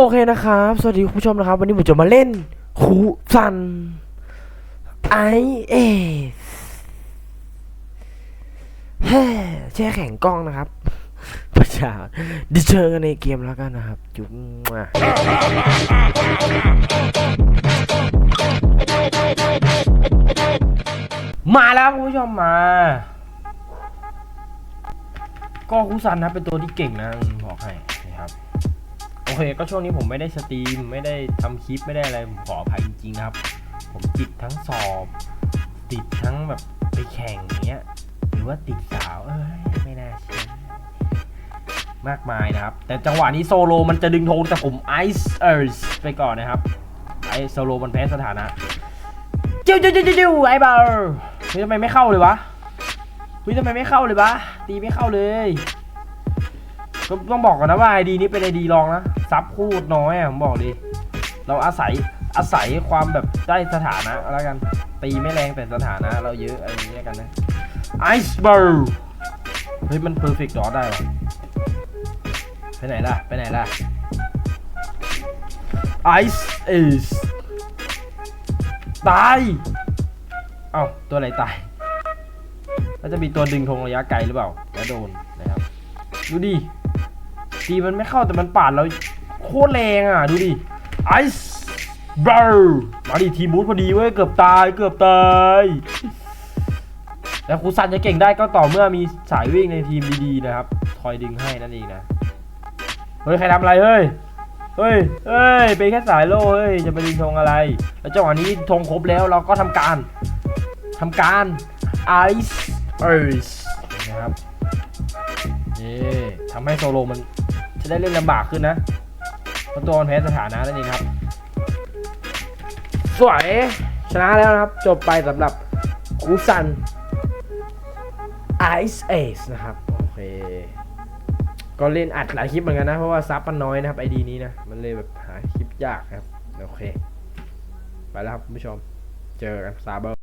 โอเคนะครับ สวัสดีคุณผู้ชมนะครับ วันนี้ผมจะมาเล่นคูซันไอเอสเฮ้แช่แข็งกล้องนะครับ ประชาดิเจอกันในเกมแล้วกันนะครับ จุ๊บมามาแล้วคุณผู้ชมมา ก็คูซันนะเป็นตัวที่เก่งนะ บอกให้นะครับ เคก็ช่วงนี้ผมไม่ได้สตรีม ไม่ได้ทำคลิปไม่ได้อะไร ผมขออภัยจริงๆนะครับ ผมติดทั้งสอบ ติดทั้งแบบไปแข่งอย่างเงี้ย หรือว่าติดสาวเอ้ยไม่น่าเชื่อมากมายนะครับ แต่จังหวะนี้โซโลมันจะดึงธงแต่ผมไอซ์เออร์ไปก่อนนะครับ ไอโซโลมันแพ้สถานะจิ้วจิ้วจิ้วจิ้วไอบาเฮ้ยทำไมไม่เข้าเลยวะเฮ้ยทำไมไม่เข้าเลยวะตีไม่เข้าเลย ต้องบอกก่อนนะว่าไอดีนี้เป็นไอดีรองนะซับพูดน้อยผมบอกดิเราอาศัยอาศัยความแบบได้สถานะแล้วกัน ตีไม่แรงแต่สถานะ เราเยอะอะไรอย่างเงี้ยกันนะไอซ์เบิร์เฮ้ยมันเพอร์เฟกต์ดอได้หรอไปไหนล่ะ ไปไหนล่ะไอซ์เอสตาย เอ้า ตัวอะไรตายแล้วจะมีตัวดึงธงระยะไกลหรือเปล่าแล้วโดนนะครับ ดูดิ ตีมันไม่เข้าแต่มันปาดเราโคตรแรงอะ ดูดิไอซ์บร์มาดิทีมบูธพอดีเว้ย เกือบตายเกือบตายแล้วครูซันจะเก่งได้ก็ต่อเมื่อมีสายวิ่งในทีมดีๆนะครับ คอยดึงให้นั่นเองนะ เฮ้ย ใครทำอะไรเฮ้ย เฮ้ย เฮ้ย เป็นแค่สายโล่เฮ้ย จะไปดึงธงอะไร แล้วจังหวะนี้ธงครบแล้วเราก็ทำการทำการไอซ์เอร์นะครับนี่ทำให้โซโลมัน จะได้เล่นลำบากขึ้นนะเพราะตัวมันแพ้สถานะนั่นเองครับ สวยชนะแล้วนะครับ จบไปสำหรับคูซันไอซ์เอสนะครับ โอเค ก็เล่นอัดหลายคลิปเหมือนกันนะ เพราะว่าซับมันน้อยนะครับไอดีนี้นะ มันเลยแบบหาคลิปยากครับ โอเค ไปแล้วครับคุณผู้ชม เจอกันซาเบอร์